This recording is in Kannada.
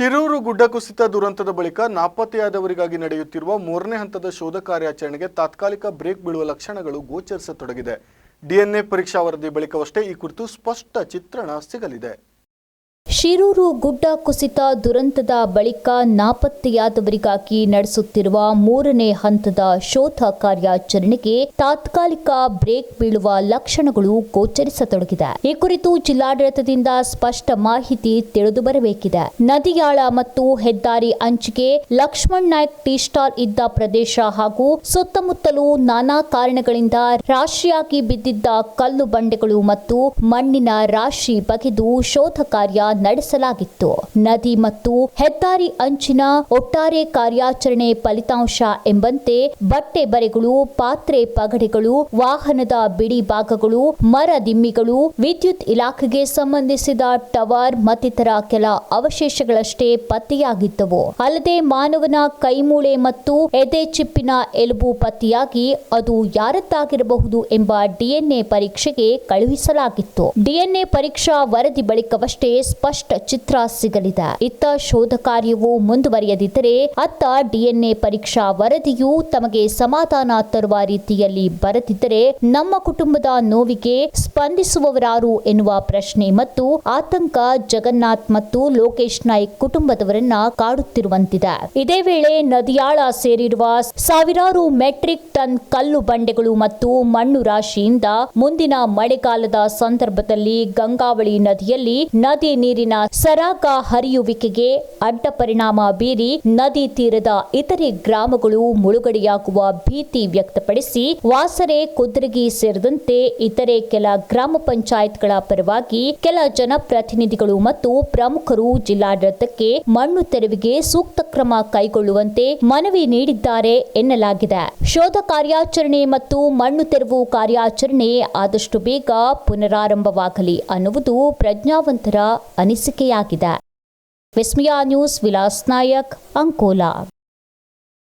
ಶಿರೂರು ಗುಡ್ಡ ಕುಸಿತ ದುರಂತದ ಬಳಿಕ ನಾಪತ್ತೆಯಾದವರಿಗಾಗಿ ನಡೆಯುತ್ತಿರುವ ಮೂರನೇ ಹಂತದ ಶೋಧ ಕಾರ್ಯಾಚರಣೆಗೆ ತಾತ್ಕಾಲಿಕ ಬ್ರೇಕ್ ಬೀಳುವ ಲಕ್ಷಣಗಳು ಗೋಚರಿಸತೊಡಗಿದೆ. ಡಿಎನ್ಎ ಪರೀಕ್ಷಾ ವರದಿ ಬಳಿಕವಷ್ಟೇ ಈ ಕುರಿತು ಸ್ಪಷ್ಟ ಚಿತ್ರಣ ಸಿಗಲಿದೆ. ಶಿರೂರು ಗುಡ್ಡ ಕುಸಿತ ದುರಂತದ ಬಳಿಕ ನಾಪತ್ತೆಯಾದವರಿಗಾಗಿ ನಡೆಸುತ್ತಿರುವ ಮೂರನೇ ಹಂತದ ಶೋಧ ಕಾರ್ಯಾಚರಣೆಗೆ ತಾತ್ಕಾಲಿಕ ಬ್ರೇಕ್ ಬೀಳುವ ಲಕ್ಷಣಗಳು ಗೋಚರಿಸತೊಡಗಿದೆ. ಈ ಕುರಿತು ಜಿಲ್ಲಾಡಳಿತದಿಂದ ಸ್ಪಷ್ಟ ಮಾಹಿತಿ ತಿಳಿದು ಬರಬೇಕಿದೆ. ನದಿಯಾಳ ಮತ್ತು ಹೆದ್ದಾರಿ ಅಂಚಿಗೆ ಲಕ್ಷ್ಮಣ್ ನಾಯ್ಕ್ ಟೀ ಸ್ಟಾಲ್ ಇದ್ದ ಪ್ರದೇಶ ಹಾಗೂ ಸುತ್ತಮುತ್ತಲೂ ನಾನಾ ಕಾರಣಗಳಿಂದ ರಾಶಿಯಾಗಿ ಬಿದ್ದಿದ್ದ ಕಲ್ಲು ಬಂಡೆಗಳು ಮತ್ತು ಮಣ್ಣಿನ ರಾಶಿ ಬಗೆದು ಶೋಧ ಕಾರ್ಯ ನಡೆಸಲಾಗಿತ್ತು. ನದಿ ಮತ್ತು ಹೆದ್ದಾರಿ ಅಂಚಿನ ಒಟ್ಟಾರೆ ಕಾರ್ಯಾಚರಣೆ ಫಲಿತಾಂಶ ಎಂಬಂತೆ ಬಟ್ಟೆ ಬರೆಗಳು, ಪಾತ್ರೆ ಪಗಡೆಗಳು, ವಾಹನದ ಬಿಡಿ ಭಾಗಗಳು, ಮರ ದಿಮ್ಮಿಗಳು, ವಿದ್ಯುತ್ ಇಲಾಖೆಗೆ ಸಂಬಂಧಿಸಿದ ಟವರ್ ಮತ್ತಿತರ ಕೆಲ ಅವಶೇಷಗಳಷ್ಟೇ ಪತ್ತೆಯಾಗಿದ್ದವು. ಅಲ್ಲದೆ ಮಾನವನ ಕೈಮೂಳೆ ಮತ್ತು ಎದೆ ಚಿಪ್ಪಿನ ಎಲುಬು ಪತ್ತೆಯಾಗಿ ಅದು ಯಾರದ್ದಾಗಿರಬಹುದು ಎಂಬ ಡಿಎನ್ಎ ಪರೀಕ್ಷೆಗೆ ಕಳುಹಿಸಲಾಗಿತ್ತು. ಡಿಎನ್ಎ ಪರೀಕ್ಷಾ ವರದಿ ಬಳಿಕವಷ್ಟೇ ಸ್ಪಷ್ಟ ಚಿತ್ರ ಸಿಗಲಿದೆ. ಇತ್ತ ಶೋಧ ಕಾರ್ಯವು ಮುಂದುವರಿಯದಿದ್ದರೆ ಅತ್ತ ಡಿಎನ್ಎ ಪರೀಕ್ಷಾ ವರದಿಯು ತಮಗೆ ಸಮಾಧಾನ ತರುವ ರೀತಿಯಲ್ಲಿ ಬರದಿದ್ದರೆ ನಮ್ಮ ಕುಟುಂಬದ ನೋವಿಗೆ ಸ್ಪಂದಿಸುವವರಾರು ಎನ್ನುವ ಪ್ರಶ್ನೆ ಮತ್ತು ಆತಂಕ ಜಗನ್ನಾಥ್ ಮತ್ತು ಲೋಕೇಶ್ ನಾಯ್ಕ್ ಕುಟುಂಬದವರನ್ನ ಕಾಡುತ್ತಿರುವಂತಿದೆ. ಇದೇ ವೇಳೆ ನದಿಯಾಳ ಸೇರಿರುವ ಸಾವಿರಾರು ಮೆಟ್ರಿಕ್ ಟನ್ ಕಲ್ಲು ಬಂಡೆಗಳು ಮತ್ತು ಮಣ್ಣು ರಾಶಿಯಿಂದ ಮುಂದಿನ ಮಳೆಗಾಲದ ಸಂದರ್ಭದಲ್ಲಿ ಗಂಗಾವಳಿ ನದಿಯಲ್ಲಿ ನದಿ ನೀರಿನ ಸರಾಗ ಹರಿಯುವಿಕೆಗೆ ಅಡ್ಡ ಪರಿಣಾಮ ಬೀರಿ ನದಿ ತೀರದ ಇತರೆ ಗ್ರಾಮಗಳು ಮುಳುಗಡೆಯಾಗುವ ಭೀತಿ ವ್ಯಕ್ತಪಡಿಸಿ ವಾಸರೆ, ಕುದ್ರಗಿ ಸೇರಿದಂತೆ ಇತರೆ ಕೆಲ ಗ್ರಾಮ ಪಂಚಾಯತ್ಗಳ ಪರವಾಗಿ ಕೆಲ ಜನಪ್ರತಿನಿಧಿಗಳು ಮತ್ತು ಪ್ರಮುಖರು ಜಿಲ್ಲಾಡಳಿತಕ್ಕೆ ಮಣ್ಣು ತೆರವಿಗೆ ಸೂಕ್ತ ಕ್ರಮ ಕೈಗೊಳ್ಳುವಂತೆ ಮನವಿ ನೀಡಿದ್ದಾರೆ ಎನ್ನಲಾಗಿದೆ. ಶೋಧ ಕಾರ್ಯಾಚರಣೆ ಮತ್ತು ಮಣ್ಣು ತೆರವು ಕಾರ್ಯಾಚರಣೆ ಆದಷ್ಟು ಬೇಗ ಪುನರಾರಂಭವಾಗಲಿ ಅನ್ನುವುದು ಪ್ರಜ್ಞಾವಂತರ ಅನಿಸಿಕೆಯಾಗಿದೆ ವಿಸ್ಮಿಯಾ ನ್ಯೂಸ್ ವಿಲಾಸ್ ನಾಯಕ್ ಅಂಕೋಲಾ.